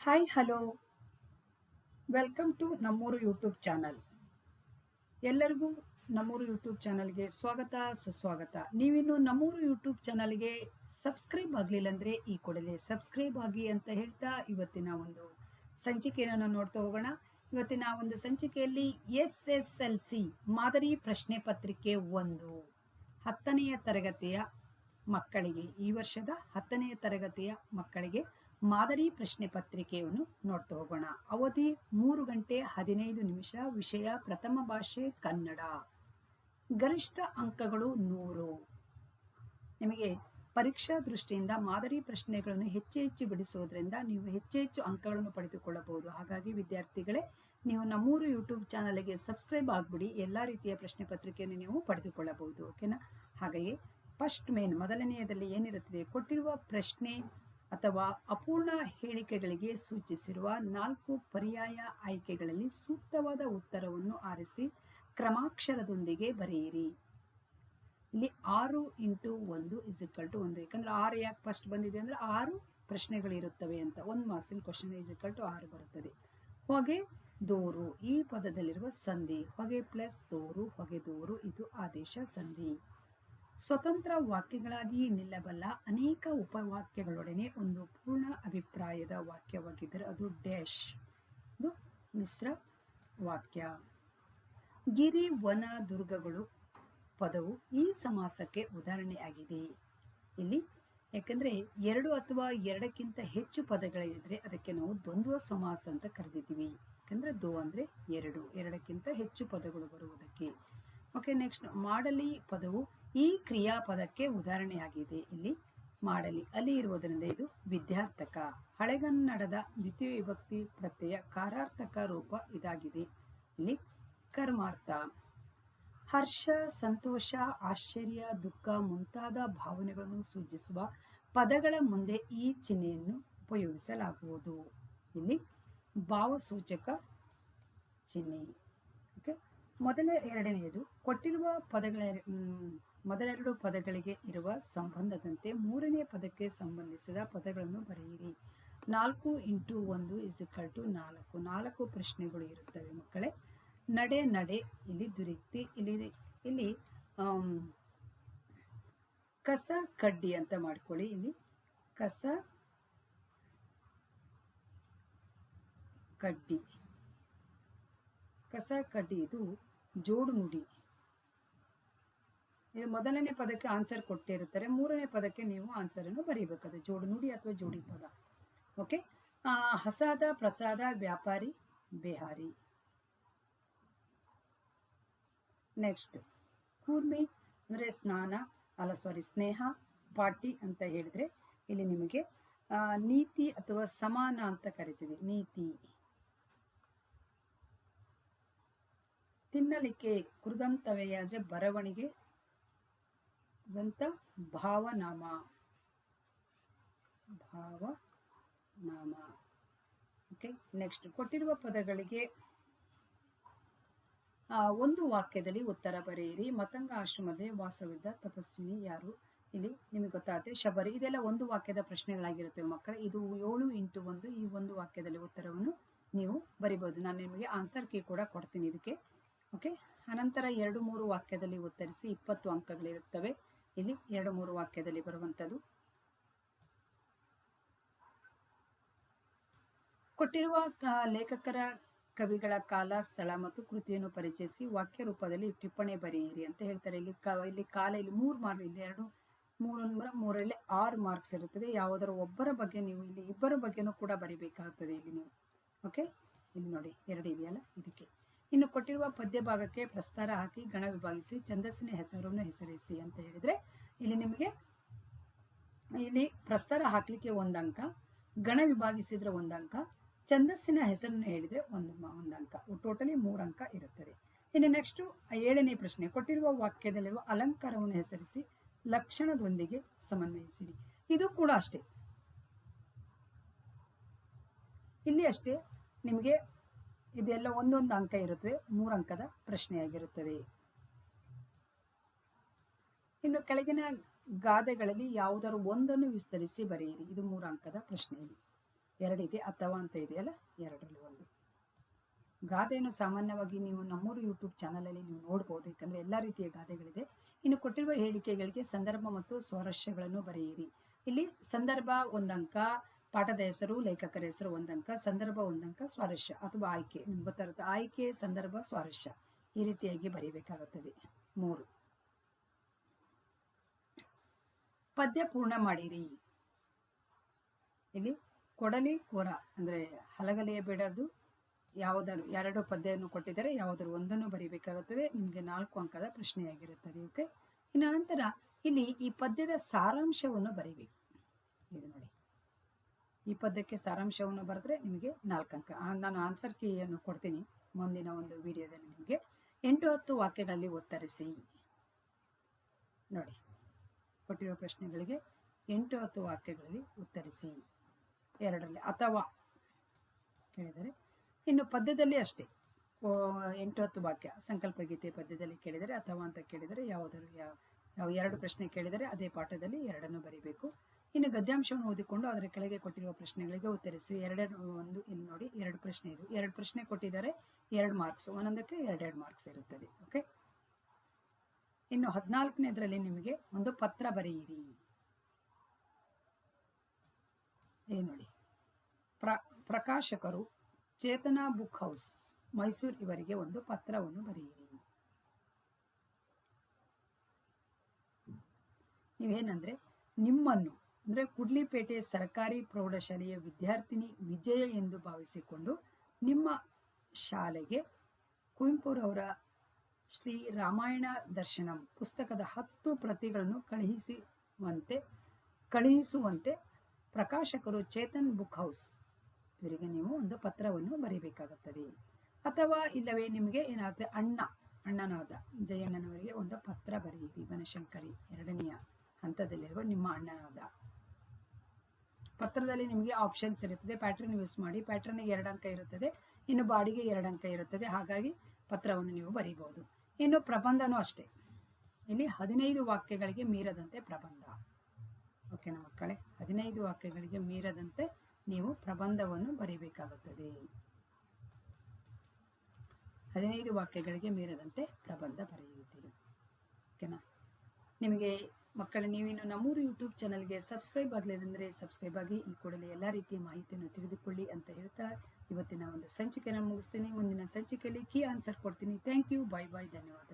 Hi hello welcome to ನಮ್ಮೂರು YouTube channel ಎಲ್ಲರಿಗೂ ನಮ್ಮೂರು ಯೂಟ್ಯೂಬ್ ಚಾನಲ್ಗೆ ಸ್ವಾಗತ, ಸುಸ್ವಾಗತ. ನೀವಿನ್ನು ನಮ್ಮೂರು ಯೂಟ್ಯೂಬ್ ಚಾನಲ್ಗೆ ಸಬ್ಸ್ಕ್ರೈಬ್ ಆಗಲಿಲ್ಲ ಅಂದರೆ ಈ ಕೂಡಲೇ ಸಬ್ಸ್ಕ್ರೈಬ್ ಆಗಿ ಅಂತ ಹೇಳ್ತಾ ಇವತ್ತಿನ ಒಂದು ಸಂಚಿಕೆಯನ್ನು ನೋಡ್ತಾ ಹೋಗೋಣ. ಇವತ್ತಿನ ಒಂದು ಸಂಚಿಕೆಯಲ್ಲಿ ಎಸ್ ಎಸ್ ಎಲ್ ಸಿ ಮಾದರಿ ಪ್ರಶ್ನೆ ಪತ್ರಿಕೆ ಒಂದು ಹತ್ತನೆಯ ತರಗತಿಯ ಮಕ್ಕಳಿಗೆ, ಈ ವರ್ಷದ ಹತ್ತನೆಯ ತರಗತಿಯ ಮಕ್ಕಳಿಗೆ ಮಾದರಿ ಪ್ರಶ್ನೆ ಪತ್ರಿಕೆಯನ್ನು ನೋಡ್ತಾ ಹೋಗೋಣ. ಅವಧಿ ಮೂರು ಗಂಟೆ ಹದಿನೈದು ನಿಮಿಷ, ವಿಷಯ ಪ್ರಥಮ ಭಾಷೆ ಕನ್ನಡ. ಗರಿಷ್ಠ ಅಂಕಗಳು ನೂರು. ನಿಮಗೆ ಪರೀಕ್ಷಾ ದೃಷ್ಟಿಯಿಂದ ಮಾದರಿ ಪ್ರಶ್ನೆಗಳನ್ನು ಹೆಚ್ಚು ಹೆಚ್ಚು ಬಿಡಿಸೋದ್ರಿಂದ ನೀವು ಹೆಚ್ಚು ಹೆಚ್ಚು ಅಂಕಗಳನ್ನು ಪಡೆದುಕೊಳ್ಳಬಹುದು. ಹಾಗಾಗಿ ವಿದ್ಯಾರ್ಥಿಗಳೇ, ನೀವು ನಮ್ಮೂರು ಯೂಟ್ಯೂಬ್ ಚಾನಲ್ಗೆ ಸಬ್ಸ್ಕ್ರೈಬ್ ಆಗಿಬಿಡಿ. ಎಲ್ಲ ರೀತಿಯ ಪ್ರಶ್ನೆ ಪತ್ರಿಕೆಯನ್ನು ನೀವು ಪಡೆದುಕೊಳ್ಳಬಹುದು. ಓಕೆನಾ? ಹಾಗೆಯೇ ಫಸ್ಟ್ ಮೇನ್, ಮೊದಲನೆಯದಲ್ಲಿ ಏನಿರುತ್ತದೆ? ಕೊಟ್ಟಿರುವ ಪ್ರಶ್ನೆ ಅಥವಾ ಅಪೂರ್ಣ ಹೇಳಿಕೆಗಳಿಗೆ ಸೂಚಿಸಿರುವ ನಾಲ್ಕು ಪರ್ಯಾಯ ಆಯ್ಕೆಗಳಲ್ಲಿ ಸೂಕ್ತವಾದ ಉತ್ತರವನ್ನು ಆರಿಸಿ ಕ್ರಮಾಕ್ಷರದೊಂದಿಗೆ ಬರೆಯಿರಿ. ಇಲ್ಲಿ ಆರು ಇಂಟು ಒಂದು ಇಸ್ ಇಕ್ವಲ್ ಟು ಒಂದು. ಯಾಕಂದ್ರೆ ಆರು ಯಾಕೆ ಫಸ್ಟ್ ಬಂದಿದೆ ಅಂದರೆ ಆರು ಪ್ರಶ್ನೆಗಳಿರುತ್ತವೆ ಅಂತ. ಒಂದು ಮಾಸಿನ ಕ್ವಶನ್ ಇಸ್ ಇಕ್ವಲ್ ಟು ಆರು ಬರುತ್ತದೆ. ಹೊಗೆ ದೋರು, ಈ ಪದದಲ್ಲಿರುವ ಸಂಧಿ. ಹೊಗೆ ಪ್ಲಸ್ ದೋರು, ಹೊಗೆ ದೋರು, ಇದು ಆದೇಶ ಸಂಧಿ. ಸ್ವತಂತ್ರ ವಾಕ್ಯಗಳಾಗಿ ನಿಲ್ಲಬಲ್ಲ ಅನೇಕ ಉಪವಾಕ್ಯಗಳೊಡನೆ ಒಂದು ಪೂರ್ಣ ಅಭಿಪ್ರಾಯದ ವಾಕ್ಯವಾಗಿದ್ದರೆ ಅದು ಡ್ಯಾಶ್. ಇದು ಮಿಶ್ರ ವಾಕ್ಯ. ಗಿರಿ ವನ ದುರ್ಗಗಳು ಪದವು ಈ ಸಮಾಸಕ್ಕೆ ಉದಾಹರಣೆಯಾಗಿದೆ. ಇಲ್ಲಿ ಯಾಕಂದರೆ ಎರಡು ಅಥವಾ ಎರಡಕ್ಕಿಂತ ಹೆಚ್ಚು ಪದಗಳಿದ್ರೆ ಅದಕ್ಕೆ ನಾವು ದ್ವಂದ್ವ ಸಮಾಸ ಅಂತ ಕರೆದಿದ್ದೀವಿ. ಯಾಕಂದರೆ ದೋ ಅಂದರೆ ಎರಡು, ಎರಡಕ್ಕಿಂತ ಹೆಚ್ಚು ಪದಗಳು ಬರುವುದಕ್ಕೆ. ಓಕೆ ನೆಕ್ಸ್ಟ್ ಮಾಡಲಿ ಪದವು ಈ ಕ್ರಿಯಾಪದಕ್ಕೆ ಉದಾಹರಣೆಯಾಗಿದೆ. ಇಲ್ಲಿ ಮಾಡಲಿ. ಅಲ್ಲಿ ಇರುವುದರಿಂದ ಇದು ವಿದ್ಯಾರ್ಥಕ. ಹಳೆಗನ್ನಡದ ದ್ವಿತೀಯ ವಿಭಕ್ತಿ ಪ್ರತ್ಯಯ ಕಾರಾರ್ಥಕ ರೂಪ ಇದಾಗಿದೆ. ಇಲ್ಲಿ ಕರ್ಮಾರ್ಥ. ಹರ್ಷ, ಸಂತೋಷ, ಆಶ್ಚರ್ಯ, ದುಃಖ ಮುಂತಾದ ಭಾವನೆಗಳನ್ನು ಸೂಚಿಸುವ ಪದಗಳ ಮುಂದೆ ಈ ಚಿಹ್ನೆಯನ್ನು ಉಪಯೋಗಿಸಲಾಗುವುದು. ಇಲ್ಲಿ ಭಾವಸೂಚಕ ಚಿಹ್ನೆ. ಓಕೆ. ಮೊದಲ ಎರಡನೆಯದು, ಕೊಟ್ಟಿರುವ ಪದಗಳ ಮೊದಲೆರಡು ಪದಗಳಿಗೆ ಇರುವ ಸಂಬಂಧದಂತೆ ಮೂರನೇ ಪದಕ್ಕೆ ಸಂಬಂಧಿಸಿದ ಪದಗಳನ್ನು ಬರೆಯಿರಿ. ನಾಲ್ಕು ಇಂಟು ಒಂದು ಇಸ್ ಇಕ್ವಲ್ ಟು ನಾಲ್ಕು. ನಾಲ್ಕು ಪ್ರಶ್ನೆಗಳು ಇರುತ್ತವೆ ಮಕ್ಕಳೇ. ನಡೆ ನಡೆ, ಇಲ್ಲಿ ದುರಿಕ್ತಿ, ಇಲ್ಲಿ ಇಲ್ಲಿ ಕಸ, ಕಡ್ಡಿ ಅಂತ ಮಾಡ್ಕೊಳ್ಳಿ. ಇಲ್ಲಿ ಕಸ, ಕಡ್ಡಿ. ಕಸ, ಕಡ್ಡಿ ಇದು ಜೋಡು ನುಡಿ. ಮೊದಲನೇ ಪದಕ್ಕೆ ಆನ್ಸರ್ ಕೊಟ್ಟಿರುತ್ತಾರೆ. ಮೂರನೇ ಪದಕ್ಕೆ ನೀವು ಆನ್ಸರನ್ನು ಬರೀಬೇಕಾದ್ರೆ ಜೋಡು ನುಡಿ ಅಥವಾ ಜೋಡಿ ಪದ. ಓಕೆ ಹಸಾದ, ಪ್ರಸಾದ, ವ್ಯಾಪಾರಿ, ಬಿಹಾರಿ. ನೆಕ್ಸ್ಟ್ ಕೂರ್ಮಿ ಅಂದರೆ ಸ್ನಾನ, ಅಲ್ಲ ಸಾರಿ ಸ್ನೇಹ, ಪಾರ್ಟಿ ಅಂತ ಹೇಳಿದ್ರೆ ಇಲ್ಲಿ ನಿಮಗೆ ನೀತಿ ಅಥವಾ ಸಮಾನ ಅಂತ ಕರಿತೀವಿ. ನೀತಿ. ತಿನ್ನಲಿಕ್ಕೆ ಕುರುದಂತವೇ ಅಂದರೆ ಬರವಣಿಗೆ ಕೃದಂತ ಭಾವನಾಮ. ಭಾವನಾಮ. ಓಕೆ ನೆಕ್ಸ್ಟ್ ಕೊಟ್ಟಿರುವ ಪದಗಳಿಗೆ ಒಂದು ವಾಕ್ಯದಲ್ಲಿ ಉತ್ತರ ಬರೆಯಿರಿ. ಮತಂಗ ಆಶ್ರಮದಲ್ಲಿ ವಾಸವಿದ್ದ ತಪಸ್ವಿನಿ ಯಾರು? ಇಲ್ಲಿ ನಿಮಗೆ ಗೊತ್ತಾಗುತ್ತೆ, ಶಬರಿ. ಇದೆಲ್ಲ ಒಂದು ವಾಕ್ಯದ ಪ್ರಶ್ನೆಗಳಾಗಿರುತ್ತವೆ ಮಕ್ಕಳ. ಇದು ಏಳು ಇಂಟು ಒಂದು, ಈ ಒಂದು ವಾಕ್ಯದಲ್ಲಿ ಉತ್ತರವನ್ನು ನೀವು ಬರಿಬೋದು. ನಾನು ನಿಮಗೆ ಆನ್ಸರ್ ಕೀ ಕೂಡ ಕೊಡ್ತೀನಿ ಇದಕ್ಕೆ. ಓಕೆ ಅನಂತರ ಎರಡು ಮೂರು ವಾಕ್ಯದಲ್ಲಿ ಉತ್ತರಿಸಿ ಇಪ್ಪತ್ತು ಅಂಕಗಳಿರುತ್ತವೆ. ಇಲ್ಲಿ ಎರಡು ಮೂರು ವಾಕ್ಯದಲ್ಲಿ ಬರುವಂಥದ್ದು. ಕೊಟ್ಟಿರುವ ಲೇಖಕರ ಕವಿಗಳ ಕಾಲ, ಸ್ಥಳ ಮತ್ತು ಕೃತಿಯನ್ನು ಪರಿಚಯಿಸಿ ವಾಕ್ಯ ರೂಪದಲ್ಲಿ ಟಿಪ್ಪಣಿ ಬರೆಯಿರಿ ಅಂತ ಹೇಳ್ತಾರೆ. ಇಲ್ಲಿ ಇಲ್ಲಿ ಕಾಲ ಇಲ್ಲಿ ಮೂರು ಮಾರ್ಕ್, ಇಲ್ಲಿ ಎರಡು, ಮೂರು ನೂರ ಮೂರರಲ್ಲಿ ಆರು ಮಾರ್ಕ್ಸ್ ಇರುತ್ತದೆ. ಯಾವುದರ ಒಬ್ಬರ ಬಗ್ಗೆ ನೀವು ಇಲ್ಲಿ ಇಬ್ಬರ ಬಗ್ಗೆನೂ ಕೂಡ ಬರಿಬೇಕಾಗ್ತದೆ ಇಲ್ಲಿ ನೀವು. ಓಕೆ ಇಲ್ಲಿ ನೋಡಿ, ಎರಡು ಇದೆಯಲ್ಲ? ಇದಕ್ಕೆ. ಇನ್ನು ಕೊಟ್ಟಿರುವ ಪದ್ಯ ಭಾಗಕ್ಕೆ ಪ್ರಸ್ತಾರ ಹಾಕಿ ಗಣ ವಿಭಾಗಿಸಿ ಛಂದಸ್ಸಿನ ಹೆಸರನ್ನು ಹೆಸರಿಸಿ ಅಂತ ಹೇಳಿದರೆ ಇಲ್ಲಿ ನಿಮಗೆ ಇಲ್ಲಿ ಪ್ರಸ್ತಾರ ಹಾಕಲಿಕ್ಕೆ ಒಂದು ಅಂಕ, ಗಣ ವಿಭಾಗಿಸಿದ್ರೆ ಒಂದು ಅಂಕ, ಛಂದಸ್ಸಿನ ಹೆಸರನ್ನು ಹೇಳಿದರೆ ಒಂದು ಒಂದು ಅಂಕ. ಟೋಟಲಿ ಮೂರು ಅಂಕ ಇರುತ್ತದೆ. ಇನ್ನು ನೆಕ್ಸ್ಟು ಏಳನೇ ಪ್ರಶ್ನೆ, ಕೊಟ್ಟಿರುವ ವಾಕ್ಯದಲ್ಲಿರುವ ಅಲಂಕಾರವನ್ನು ಹೆಸರಿಸಿ ಲಕ್ಷಣದೊಂದಿಗೆ ಸಮನ್ವಯಿಸಿರಿ. ಇದು ಕೂಡ ಅಷ್ಟೇ. ಇಲ್ಲಿ ಅಷ್ಟೇ ನಿಮಗೆ ಇದೆಲ್ಲ ಒಂದೊಂದು ಅಂಕ ಇರುತ್ತದೆ ಮೂರು ಅಂಕದ ಪ್ರಶ್ನೆಯಾಗಿರುತ್ತದೆ ಇನ್ನು ಕೆಳಗಿನ ಗಾದೆಗಳಲ್ಲಿ ಯಾವುದಾದ್ರು ಒಂದನ್ನು ವಿಸ್ತರಿಸಿ ಬರೆಯಿರಿ. ಇದು ಮೂರು ಅಂಕದ ಪ್ರಶ್ನೆಯಲ್ಲಿ. ಎರಡಿದೆ ಅಥವಾ ಅಂತ ಇದೆಯಲ್ಲ ಎರಡರಲ್ಲಿ ಒಂದು. ಗಾದೆಯನ್ನು ಸಾಮಾನ್ಯವಾಗಿ ನೀವು ನಮ್ಮೂರು ಯೂಟ್ಯೂಬ್ ಚಾನಲಲ್ಲಿ ನೀವು ನೋಡ್ಬೋದು. ಯಾಕಂದರೆ ಎಲ್ಲ ರೀತಿಯ ಗಾದೆಗಳಿದೆ. ಇನ್ನು ಕೊಟ್ಟಿರುವ ಹೇಳಿಕೆಗಳಿಗೆ ಸಂದರ್ಭ ಮತ್ತು ಸ್ವಾರಸ್ಯಗಳನ್ನು ಬರೆಯಿರಿ. ಇಲ್ಲಿ ಸಂದರ್ಭ, ಒಂದಂಕ ಪಾಠದ ಹೆಸರು, ಲೇಖಕರ ಹೆಸರು ಒಂದಂಕ, ಸಂದರ್ಭ ಒಂದಂಕ, ಸ್ವಾರಸ್ಯ ಅಥವಾ ಆಯ್ಕೆ. ಗೊತ್ತಾಗುತ್ತೆ. ಆಯ್ಕೆ, ಸಂದರ್ಭ, ಸ್ವಾರಸ್ಯ ಈ ರೀತಿಯಾಗಿ ಬರೀಬೇಕಾಗುತ್ತದೆ. ಮೂರು. ಪದ್ಯ ಪೂರ್ಣ ಮಾಡಿರಿ. ಇಲ್ಲಿ ಕೊಡಲಿ, ಕೋರ ಅಂದರೆ ಹಲಗಲೆಯ ಬೇಡದು ಯಾವುದಾದ್ರು ಎರಡು ಪದ್ಯವನ್ನು ಕೊಟ್ಟಿದ್ದಾರೆ, ಯಾವುದಾದ್ರು ಒಂದನ್ನು ಬರೀಬೇಕಾಗುತ್ತದೆ. ನಿಮಗೆ ನಾಲ್ಕು ಅಂಕದ ಪ್ರಶ್ನೆಯಾಗಿರುತ್ತದೆ, ಓಕೆ? ಇನ್ನು ನಂತರ ಇಲ್ಲಿ ಈ ಪದ್ಯದ ಸಾರಾಂಶವನ್ನು ಬರೀಬೇಕು. ಇದು ನೋಡಿ. ಈ ಪದ್ಯಕ್ಕೆ ಸಾರಾಂಶವನ್ನು ಬರೆದ್ರೆ ನಿಮಗೆ ನಾಲ್ಕು ಅಂಕ. ನಾನು ಆನ್ಸರ್ ಕೀಯನ್ನು ಕೊಡ್ತೀನಿ ಮುಂದಿನ ಒಂದು ವಿಡಿಯೋದಲ್ಲಿ ನಿಮಗೆ. ಎಂಟು ಹತ್ತು ವಾಕ್ಯಗಳಲ್ಲಿ ಉತ್ತರಿಸಿ ನೋಡಿ ಕೊಟ್ಟಿರುವ ಪ್ರಶ್ನೆಗಳಿಗೆ ಎಂಟು ಹತ್ತು ವಾಕ್ಯಗಳಲ್ಲಿ ಉತ್ತರಿಸಿ. ಎರಡರಲ್ಲಿ, ಅಥವಾ, ಕೇಳಿದರೆ, ಇನ್ನು ಪದ್ಯದಲ್ಲಿ ಅಷ್ಟೇ. ಎಂಟು ಹತ್ತು ವಾಕ್ಯ, ಸಂಕಲ್ಪ ಗೀತೆ ಪದ್ಯದಲ್ಲಿ ಕೇಳಿದರೆ ಅಥವಾ ಅಂತ ಕೇಳಿದರೆ ಯಾವುದಾದ್ರು ಯಾವ ಯಾವ ಎರಡು ಪ್ರಶ್ನೆ ಕೇಳಿದರೆ ಅದೇ ಪಾಠದಲ್ಲಿ ಎರಡನ್ನು ಬರೀಬೇಕು. ಇನ್ನು ಗದ್ಯಾಂಶವನ್ನು ಓದಿಕೊಂಡು ಅದರ ಕೆಳಗೆ ಕೊಟ್ಟಿರುವ ಪ್ರಶ್ನೆಗಳಿಗೆ ಉತ್ತರಿಸಿ. ಎರಡೆರಡು ಒಂದು ಇಲ್ಲಿ ನೋಡಿ, ಎರಡು ಪ್ರಶ್ನೆ ಇದು. ಎರಡು ಪ್ರಶ್ನೆ ಕೊಟ್ಟಿದ್ದಾರೆ. ಎರಡು ಮಾರ್ಕ್ಸ್ ಒಂದೊಂದಕ್ಕೆ ಎರಡೆರಡು ಮಾರ್ಕ್ಸ್ ಇರುತ್ತದೆ. ಓಕೆ ಇನ್ನು ಹದಿನಾಲ್ಕನೇದರಲ್ಲಿ ನಿಮಗೆ ಒಂದು ಪತ್ರ ಬರೆಯಿರಿ. ಏನು ನೋಡಿ. ಪ್ರ, ಪ್ರಕಾಶಕರು ಚೇತನಾ ಬುಕ್ ಹೌಸ್, ಮೈಸೂರು ಇವರಿಗೆ ಒಂದು ಪತ್ರವನ್ನು ಬರೆಯಿರಿ. ನೀವೇನಂದ್ರೆ, ನಿಮ್ಮನ್ನು ಅಂದರೆ ಕುಡ್ಲಿಪೇಟೆ ಸರ್ಕಾರಿ ಪ್ರೌಢಶಾಲೆಯ ವಿದ್ಯಾರ್ಥಿನಿ ವಿಜಯ ಎಂದು ಭಾವಿಸಿಕೊಂಡು ನಿಮ್ಮ ಶಾಲೆಗೆ ಕುವೆಂಪುರವರ ಶ್ರೀ ರಾಮಾಯಣ ದರ್ಶನಂ ಪುಸ್ತಕದ ಹತ್ತು ಪ್ರತಿಗಳನ್ನು ಕಳುಹಿಸುವಂತೆ ಕಳುಹಿಸುವಂತೆ ಪ್ರಕಾಶಕರು ಚೇತನ್ ಬುಕ್ ಹೌಸ್ ಇವರಿಗೆ ನೀವು ಒಂದು ಪತ್ರವನ್ನು ಬರೀಬೇಕಾಗುತ್ತದೆ. ಅಥವಾ ಇಲ್ಲವೇ ನಿಮಗೆ ಏನಾಗುತ್ತೆ ಅಣ್ಣ, ಅಣ್ಣನಾದ ಜಯಣ್ಣನವರಿಗೆ ಒಂದು ಪತ್ರ ಬರೆಯಿರಿ. ಬನಶಂಕರಿ ಎರಡನೆಯ ಹಂತದಲ್ಲಿರುವ ನಿಮ್ಮ ಅಣ್ಣನಾದ ಪತ್ರದಲ್ಲಿ ನಿಮಗೆ ಆಪ್ಷನ್ಸ್ ಇರುತ್ತದೆ. ಪ್ಯಾಟ್ರನ್ ಯೂಸ್ ಮಾಡಿ. ಪ್ಯಾಟ್ರನ್ಗೆ ಎರಡು ಅಂಕ ಇರುತ್ತದೆ. ಇನ್ನು ಬಾಡಿಗೆ ಎರಡು ಅಂಕ ಇರುತ್ತದೆ. ಹಾಗಾಗಿ ಪತ್ರವನ್ನು ನೀವು ಬರೀಬಹುದು. ಇನ್ನು ಪ್ರಬಂಧನೂ ಅಷ್ಟೇ. ಇಲ್ಲಿ ಹದಿನೈದು ವಾಕ್ಯಗಳಿಗೆ ಮೀರದಂತೆ ಪ್ರಬಂಧ. ಓಕೆನಾ ಮಕ್ಕಳೇ, ಹದಿನೈದು ವಾಕ್ಯಗಳಿಗೆ ಮೀರದಂತೆ ನೀವು ಪ್ರಬಂಧವನ್ನು ಬರೀಬೇಕಾಗುತ್ತದೆ. ಹದಿನೈದು ವಾಕ್ಯಗಳಿಗೆ ಮೀರದಂತೆ ಪ್ರಬಂಧ ಬರೆಯುತ್ತೀರಿ. ಓಕೆನಾ ನಿಮಗೆ ಮಕ್ಕಳ, ನೀವಿನ್ನು ನಮ್ಮೂರು ಯೂಟ್ಯೂಬ್ ಚಾನಲ್ಗೆ ಸಬ್ಸ್ಕ್ರೈಬ್ ಆಗಲಿಲ್ಲಂದರೆ ಸಬ್ಸ್ಕ್ರೈಬ್ ಆಗಿ ಈ ಕೂಡಲೇ ಎಲ್ಲ ರೀತಿಯ ಮಾಹಿತಿಯನ್ನು ತಿಳಿದುಕೊಳ್ಳಿ ಅಂತ ಹೇಳ್ತಾ ಇವತ್ತಿನ ಒಂದು ಸಂಚಿಕೆಯನ್ನು ಮುಗಿಸ್ತೀನಿ. ಮುಂದಿನ ಸಂಚಿಕೆಯಲ್ಲಿ ಕೀ ಆನ್ಸರ್ ಕೊಡ್ತೀನಿ. ಥ್ಯಾಂಕ್ ಯು ಬಾಯ್ ಬಾಯ್ ಧನ್ಯವಾದಗಳು